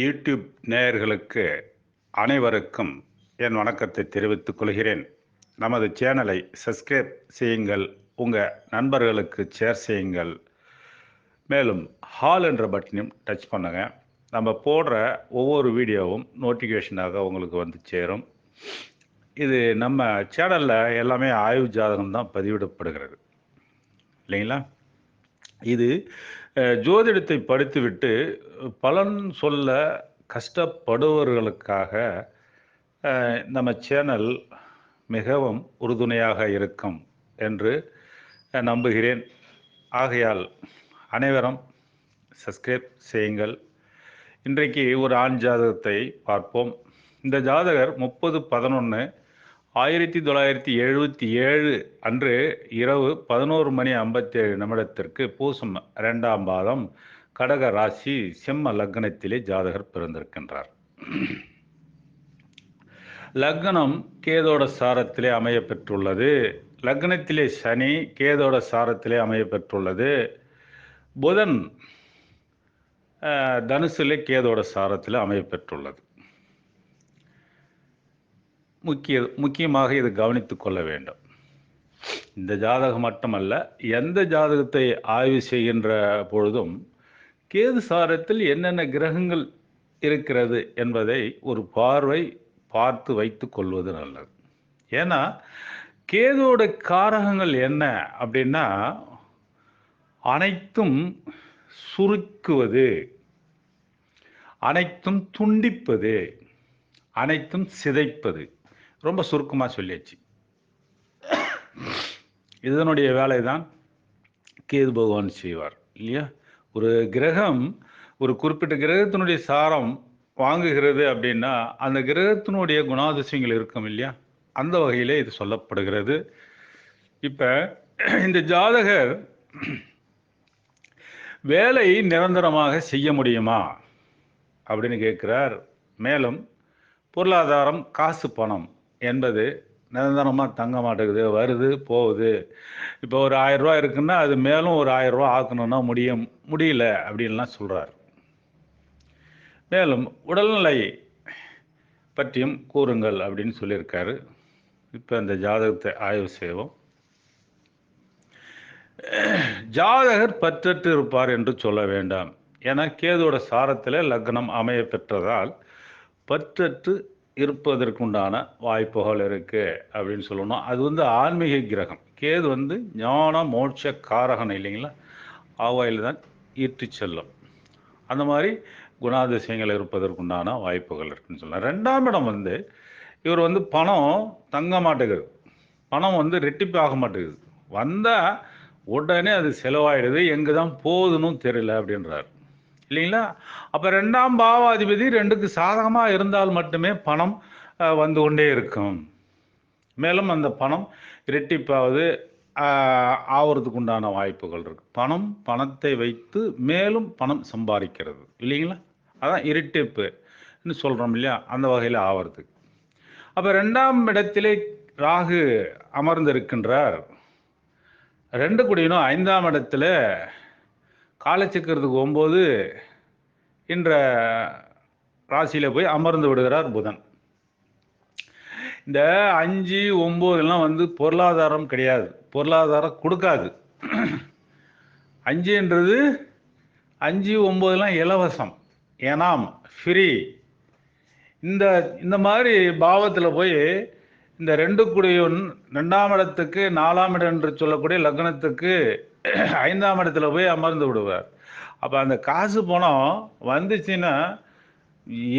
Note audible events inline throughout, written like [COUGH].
YouTube நேயர்களுக்கு அனைவருக்கும் என் வணக்கத்தை தெரிவித்துக் கொள்கிறேன். நமது சேனலை சப்ஸ்கிரைப் செய்யுங்கள் உங்கள் நண்பர்களுக்கு ஷேர் செய்யுங்கள். மேலும் ஹால் என்ற பட்டனையும் டச் பண்ணுங்க. நம்ம போடுற ஒவ்வொரு வீடியோவும் நோட்டிஃபிகேஷனாக உங்களுக்கு வந்து சேரும். இது நம்ம சேனலில் எல்லாமே ஆய்வு ஜாதகம் தான் பதிவிடப்படுகிறது. இல்லைங்களா? இது ஜோதிடத்தை படித்துவிட்டு பலன் சொல்ல கஷ்டப்படுபவர்களுக்காக நம்ம சேனல் மிகவும் உறுதுணையாக இருக்கும் என்று நம்புகிறேன். ஆகையால் அனைவரும் சப்ஸ்கிரைப் செய்யுங்கள். இன்றைக்கு ஒரு ஆண் ஜாதகத்தை பார்ப்போம். இந்த ஜாதகர் முப்பது பதினொன்று ஆயிரத்தி தொள்ளாயிரத்தி எழுபத்தி ஏழு அன்று இரவு பதினோரு மணி ஐம்பத்தேழு நிமிடத்திற்கு பூசம் இரண்டாம் பாதம் கடக ராசி சிம்ம லக்னத்திலே ஜாதகர் பிறந்திருக்கின்றார். லக்னம் கேதோட சாரத்திலே அமைய பெற்றுள்ளது. லக்னத்திலே சனி கேதோட சாரத்திலே அமைய பெற்றுள்ளது. புதன் அஹ், தனுசிலே கேதோட சாரத்தில் அமைய பெற்றுள்ளது. முக்கிய முக்கியமாக இது கவனித்து கொள்ள வேண்டும். இந்த ஜாதகம் மட்டுமல்ல எந்த ஜாதகத்தை ஆய்வு செய்கின்ற பொழுதும் கேது சாரத்தில் என்னென்ன கிரகங்கள் இருக்கிறது என்பதை ஒரு பார்வை பார்த்து வைத்து கொள்வது நல்லது. ஏன்னா கேதுவோட காரகங்கள் என்ன அப்படின்னா அனைத்தும் சுருக்குவது அனைத்தும் துண்டிப்பது அனைத்தும் சிதைப்பது. ரொம்ப சுருக்கமாக சொல்லியாச்சு. இதனுடைய வேலை தான் கேது பகவான் செய்வார் இல்லையா? ஒரு கிரகம் ஒரு குறிப்பிட்ட கிரகத்தினுடைய சாரம் வாங்குகிறது அப்படின்னா அந்த கிரகத்தினுடைய குணாதிசயங்கள் இருக்கும் இல்லையா? அந்த வகையிலே இது சொல்லப்படுகிறது. இப்போ இந்த ஜாதகர் வேலை நிரந்தரமாக செய்ய முடியுமா அப்படின்னு கேட்குறார். மேலும் பொருளாதாரம் காசு பணம் என்பது நிரந்தரமாக தங்க மாட்டேங்குது வருது போகுது. இப்போ ஒரு ஆயிரம் இருக்குன்னா அது மேலும் ஒரு ஆயிரம் ஆக்கணும்னா முடியும் முடியல அப்படின்லாம் சொல்கிறார் மேலும் உடல்நிலை பற்றியும் கூறுங்கள் அப்படின்னு சொல்லியிருக்காரு. இப்போ அந்த ஜாதகத்தை ஆய்வு செய்வோம். ஜாதகர் பற்றற்று இருப்பார் என்று சொல்ல வேண்டாம். ஏன்னா கேதுவோட சாரத்தில் லக்னம் அமைய பெற்றதால் பற்றற்று இருப்பதற்குண்டான வாய்ப்புகள் இருக்குது அப்படின்னு சொல்லணும். அது வந்து ஆன்மீக கிரகம். கேது வந்து ஞான மோட்ச காரகன் இல்லைங்களா? ஆவாயில் தான் ஈர்த்து செல்லும். அந்த மாதிரி குணாதிசயங்கள் இருப்பதற்குண்டான வாய்ப்புகள் இருக்குன்னு சொல்லலாம். ரெண்டாம் இடம் வந்து இவர் வந்து பணம் தங்க மாட்டேங்குது. பணம் வந்து ரெட்டிப்பு ஆக மாட்டேங்குது. வந்தால் உடனே அது செலவாயிடுது. எங்கே தான் போகுதுன்னு தெரியல அப்படின்றார். இல்லைங்களா? அப்போ ரெண்டாம் பாவாதிபதி ரெண்டுக்கு சாதகமாக இருந்தால் மட்டுமே பணம் வந்து கொண்டே இருக்கும். மேலும் அந்த பணம் இரட்டிப்பாவது ஆவறதுக்கு உண்டான வாய்ப்புகள் இருக்கு. பணம் பணத்தை வைத்து மேலும் பணம் சம்பாதிக்கிறது. இல்லைங்களா? அதான் இரட்டிப்புன்னு சொல்கிறோம் இல்லையா? அந்த வகையில் ஆவறதுக்கு. அப்போ ரெண்டாம் இடத்திலே ராகு அமர்ந்திருக்கின்றார். ரெண்டு குடியினும் ஐந்தாம் இடத்துல காலச்சக்கரத்துக்கு ஒம்பது என்ற ராசியில் போய் அமர்ந்து விடுகிறார் புதன். இந்த அஞ்சு ஒம்போதெல்லாம் வந்து பொருளாதாரம் கிடையாது. பொருளாதாரம் கொடுக்காது. அஞ்சுன்றது அஞ்சு ஒம்போதுலாம் இலவசம். ஏனாம் ஃப்ரீ இந்த இந்த மாதிரி பாவத்தில் போய் இந்த ரெண்டு குடியும் ரெண்டாம் இடத்துக்கு நாலாம் இடம் என்று சொல்லக்கூடிய லக்னத்துக்கு [CLEARS THROAT] ஐந்தாம் இடத்துல போய் அமர்ந்து விடுவார். அப்போ அந்த காசு பணம் வந்துச்சுன்னா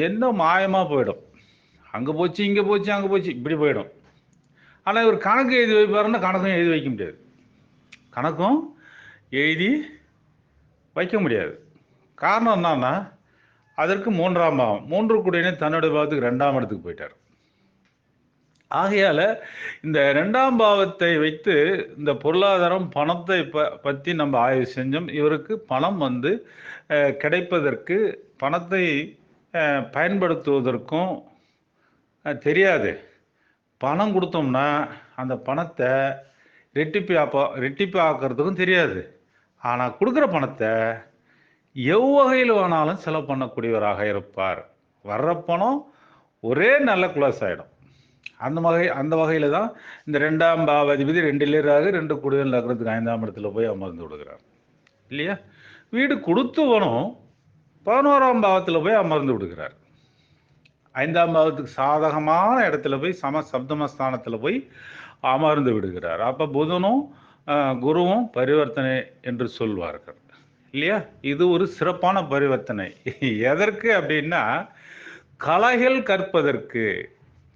என்ன மாயமாக போயிடும். அங்கே போச்சு இங்கே போச்சு அங்கே போச்சு இப்படி போயிடும். ஆனால் இவர் கணக்கு எழுதி வைப்பாருன்னா கணக்கும் எழுதி வைக்க முடியாது. கணக்கும் எழுதி வைக்க முடியாது. காரணம் என்னன்னா அதற்கு மூன்றாம் பாவம். மூன்று குடியினை தன்னுடைய பாவத்துக்கு ரெண்டாம் இடத்துக்கு போயிட்டார். ஆகையால இந்த ரெண்டாம் பாவத்தை வைத்து இந்த பொருளாதாரம் பணத்தை ப பற்றி நம்ம ஆய்வு செஞ்சோம். இவருக்கு பணம் வந்து கிடைப்பதற்கு பணத்தை பயன்படுத்துவதற்கும் தெரியாது. பணம் கொடுத்தோம்னா அந்த பணத்தை ரெட்டிப்பு ஆப்பா ரெட்டிப்பு ஆக்கிறதுக்கும் தெரியாது. ஆனால் கொடுக்குற பணத்தை எவ்வகையில் வேணாலும் செலவு பண்ணக்கூடியவராக இருப்பார். வர்ற பணம் ஒரே நல்ல குளோஸ் ஆகிடும் அந்த வகை அந்த வகையில் தான் இந்த ரெண்டாம் பாவாதிபதி ரெண்டு லேராக ரெண்டு கூடுதல் நகரத்துக்கு ஐந்தாம் இடத்துல போய் அமர்ந்து விடுகிறார் இல்லையா? வீடு கொடுத்தவனும் பதினோராம் பாவத்தில் போய் அமர்ந்து விடுகிறார் ஐந்தாம் பாவத்துக்கு சாதகமான இடத்துல போய் சம சப்தமஸ்தானத்தில் போய் அமர்ந்து விடுகிறார். அப்போ புதனும் குருவும் பரிவர்த்தனை என்று சொல்வார்கள். இல்லையா? இது ஒரு சிறப்பான பரிவர்த்தனை. எதற்கு அப்படின்னா கலைகள் கற்பதற்கு.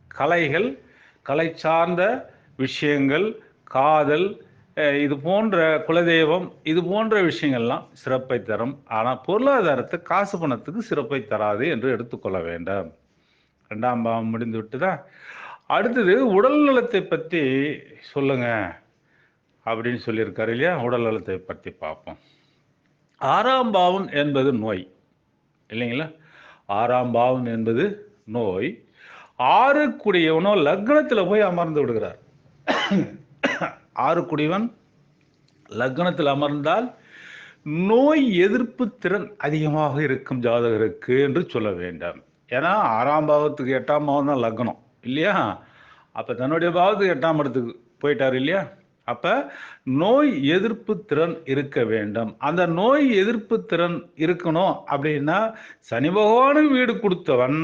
கலைகள் கலை சார்ந்த விஷயங்கள் காதல் இது போன்ற குலதெய்வம் இது போன்ற விஷயங்கள்லாம் சிறப்பை தரும். ஆனால் பொருளாதாரத்தை காசு பணத்துக்கு சிறப்பை தராது என்று எடுத்துக்கொள்ள வேண்டாம். ரெண்டாம் பாவம் முடிந்து விட்டுதா? அடுத்தது உடல் நலத்தை பற்றி சொல்லுங்க. அப்படின்னு சொல்லியிருக்காரு இல்லையா? உடல் நலத்தை பற்றி பார்ப்போம். ஆறாம் பாவம் என்பது நோய். இல்லைங்களா? ஆறாம் பாவம் என்பது நோய். ஆறுக்குடியவனோ லக்னத்தில் போய் அமர்ந்து விடுகிறார். ஆறுக்குடியவன் லக்னத்தில் அமர்ந்தால் நோய் எதிர்ப்பு திறன் அதிகமாக இருக்கும் ஜாதகருக்கு என்று சொல்ல வேண்டாம். ஏன்னா ஆறாம் பாவத்துக்கு எட்டாம் பாவம் தான் லக்னம். இல்லையா? அப்போ தன்னுடைய பாவத்துக்கு எட்டாம் இடத்துக்கு போயிட்டார் இல்லையா? அப்போ நோய் எதிர்ப்பு திறன் இருக்க வேண்டும். அந்த நோய் எதிர்ப்பு திறன் இருக்கணும் அப்படின்னா சனி பகவானுக்கு வீடு கொடுத்தவன்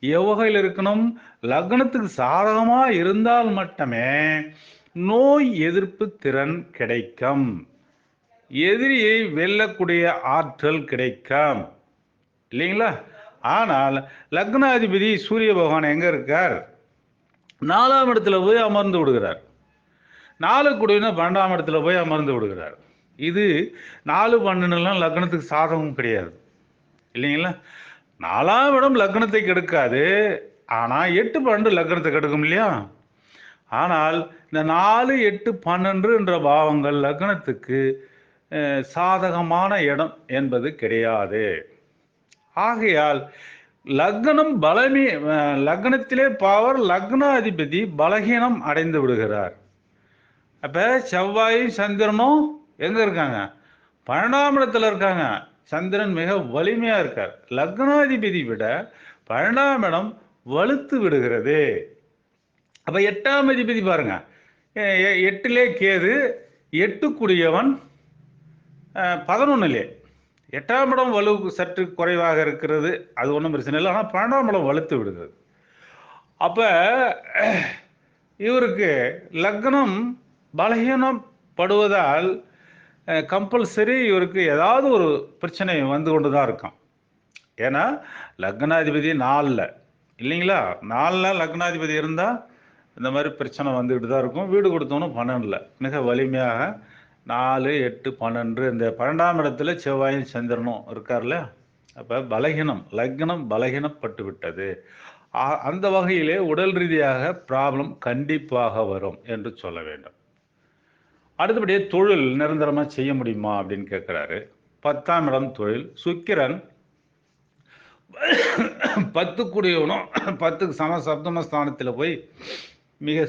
எவ்வகையில் இருக்கணும்? லக்னத்துக்கு சாதகமாக இருந்தால் மட்டுமே நோய் எதிர்ப்பு திறன் கிடைக்கும். எதிரியை வெல்லக்கூடிய ஆற்றல் கிடைக்கும். இல்லைங்களா? ஆனால் லக்னாதிபதி சூரிய பகவான் எங்க இருக்கார்? நாலாம் இடத்துல போய் அமர்ந்து விடுகிறார். நாலு குடியினா பன்னெண்டாம் இடத்துல போய் அமர்ந்து விடுகிறார். இது நாலு பன்னெண்டுலாம் லக்னத்துக்கு சாதகம் கிடையாது. இல்லைங்களா? நாலாம் இடம் லக்னத்தை கெடுக்காது. ஆனால் எட்டு பன்னெண்டு லக்னத்தை கெடுக்கும் இல்லையா? ஆனால் இந்த நாலு எட்டு பன்னெண்டு என்ற பாவங்கள் லக்னத்துக்கு சாதகமான இடம் என்பது கிடையாது. ஆகையால் லக்னம் பலமி லக்னத்திலே பவர் லக்னாதிபதி பலகீனம் அடைந்து விடுகிறார். அப்போ செவ்வாயும் சந்திரனும் எங்கே இருக்காங்க? பன்னெண்டாம் இடத்துல இருக்காங்க. சந்திரன் மிக வலிமையா இருக்கார். லக்னாதிபதி விட பன்னெண்டாம் இடம் வலுத்து விடுகிறது. அப்ப எட்டாம் அதிபதி பாருங்க. எ- எட்டிலே கேது எட்டுக்குரியவன் பதினொன்னுலே. எட்டாம் இடம் வலு சற்று குறைவாக இருக்கிறது. அது ஒன்றும் பிரச்சனை இல்லை. ஆனால் பன்னெண்டாம் இடம் வலுத்து விடுகிறது. அப்போ இவருக்கு லக்னம் பலகீனம் படுவதால் கம்பல்சரி இவருக்கு ஏதாவது ஒரு பிரச்சனை வந்து கொண்டு தான் இருக்கும் ஏன்னா லக்னாதிபதி நாலில் இல்லைங்களா? நாலில் லக்னாதிபதி இருந்தால் இந்த மாதிரி பிரச்சனை வந்துக்கிட்டு தான் இருக்கும். வீடு கொடுத்தோன்னு பன்னெண்டில். மிக வலிமையாக நாலு எட்டு பன்னெண்டு இந்த பன்னெண்டாம் இடத்துல செவ்வாயும் சந்திரனும் இருக்கார்ல? அப்போ பலகீனம் லக்னம் பலகீனப்பட்டு விட்டது அந்த வகையிலே உடல் ரீதியாக ப்ராப்ளம் கண்டிப்பாக வரும் என்று சொல்ல வேண்டும். அடுத்தபடியே தொழில் நிரந்தரமாக செய்ய முடியுமா அப்படின்னு கேட்குறாரு பத்தாம் இடம் தொழில். சுக்கிரன் பத்து கூடியவனும் பத்துக்கு சம சப்தம ஸ்தானத்தில் போய் மிக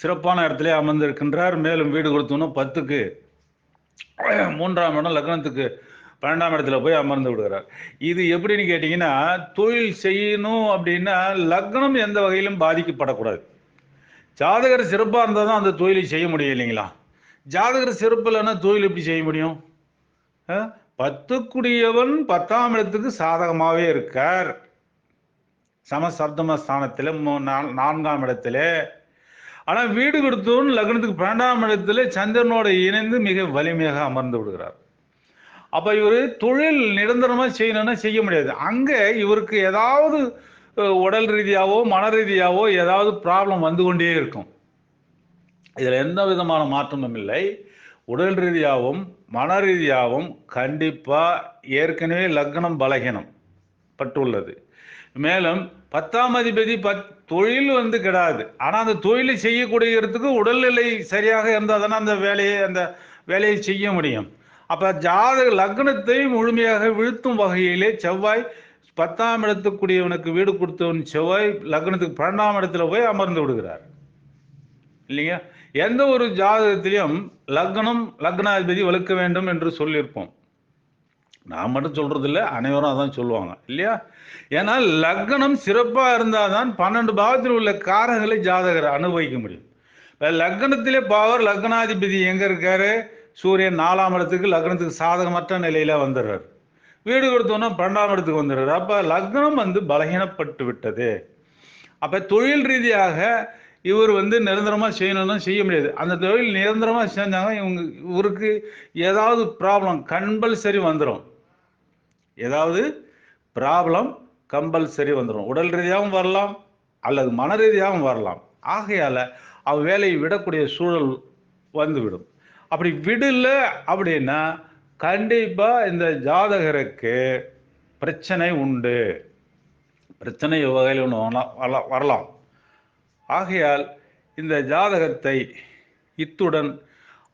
சிறப்பான இடத்துல அமர்ந்திருக்கின்றார். மேலும் வீடு கொடுத்தவனும் பத்துக்கு மூன்றாம் இடம் லக்னத்துக்கு பன்னெண்டாம் இடத்துல போய் அமர்ந்து விடுகிறார். இது எப்படின்னு கேட்டிங்கன்னா தொழில் செய்யணும் அப்படின்னா லக்னம் எந்த வகையிலும் பாதிக்கப்படக்கூடாது. ஜாதகர் சிறப்பாக இருந்தால் தான் அந்த தொழிலை செய்ய முடியும் இல்லைங்களா? ஜாதகர் சிறப்பு இல்லைன்னா தொழில் எப்படி செய்ய முடியும்? பத்துக்குடியவன் பத்தாம் இடத்துக்கு சாதகமாகவே இருக்கார். சமசப்தம ஸ்தானத்தில் நான்காம் இடத்துல. ஆனால் வீடு கொடுத்தவன் லக்னத்துக்கு பன்னெண்டாம் இடத்துல சந்திரனோட இணைந்து மிக வலிமையாக அமர்ந்து விடுகிறார். அப்போ இவர் தொழில் நிரந்தரமாக செய்யணும்னா செய்ய முடியாது. அங்கே இவருக்கு ஏதாவது உடல் ரீதியாவோ மன ரீதியாவோ ஏதாவது ப்ராப்ளம் வந்து கொண்டே இருக்கும். இதில் எந்த விதமான மாற்றமும் இல்லை. உடல் ரீதியாகவும் மன ரீதியாகவும் கண்டிப்பாக ஏற்கனவே லக்னம் பலகீனம் பட்டுள்ளது. மேலும் பத்தாம் அதிபதி பத் தொழில் வந்து கிடாது. ஆனால் அந்த தொழிலை செய்யக்கூடியதுக்கு உடல்நிலை சரியாக இருந்தால் தானே அந்த வேலையை அந்த வேலையை செய்ய முடியும். அப்போ ஜாதக லக்னத்தை முழுமையாக வீழ்த்தும் வகையிலே செவ்வாய் பத்தாம் இடத்துக்குரியவனுக்கு வீடு கொடுத்தவன் செவ்வாய் லக்னத்துக்கு பன்னெண்டாம் இடத்துல போய் அமர்ந்து விடுகிறார். இல்லைங்க எந்த ஒரு ஜாதகத்திலையும் லக்னம் லக்னாதிபதி வலுக்க வேண்டும் என்று சொல்லியிருப்போம். நான் மட்டும் சொல்றது இல்லை அனைவரும் அதான் சொல்லுவாங்க இல்லையா? ஏன்னா லக்னம் சிறப்பாக இருந்தால் தான் பன்னெண்டு பாவத்தில் உள்ள காரங்களை ஜாதகர் அனுபவிக்க முடியும். இப்போ லக்னத்திலே பாவர் லக்னாதிபதி எங்கே இருக்காரு? சூரியன் நாலாம் இடத்துக்கு லக்னத்துக்கு சாதகமற்ற நிலையில வந்துடுறார். வீடு கொடுத்தோன்னா பன்னெண்டாம் இடத்துக்கு வந்துடுறாரு. அப்போ லக்னம் வந்து பலகீனப்பட்டு விட்டது. அப்போ தொழில் ரீதியாக இவர் வந்து நிரந்தரமாக செய்யணும்னா செய்ய முடியாது. அந்த தொழில் நிரந்தரமாக செஞ்சாங்க இவங்க இவருக்கு ஏதாவது ப்ராப்ளம் கம்பல்சரி வந்துடும் ஏதாவது ப்ராப்ளம் கம்பல்சரி வந்துடும் உடல் ரீதியாகவும் வரலாம் அல்லது மன ரீதியாகவும் வரலாம். ஆகையால் அவ வேலையை விடக்கூடிய சூழல் வந்துவிடும். அப்படி விடல அப்படின்னா கண்டிப்பாக இந்த ஜாதகருக்கு பிரச்சனை உண்டு. பிரச்சனை வகையில் ஒன்று வரலாம். வரலாம். ஆகையால் இந்த ஜாதகத்தை இத்துடன்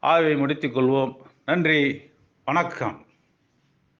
ஆய்வை முடித்துக்கொள்வோம் நன்றி. வணக்கம்.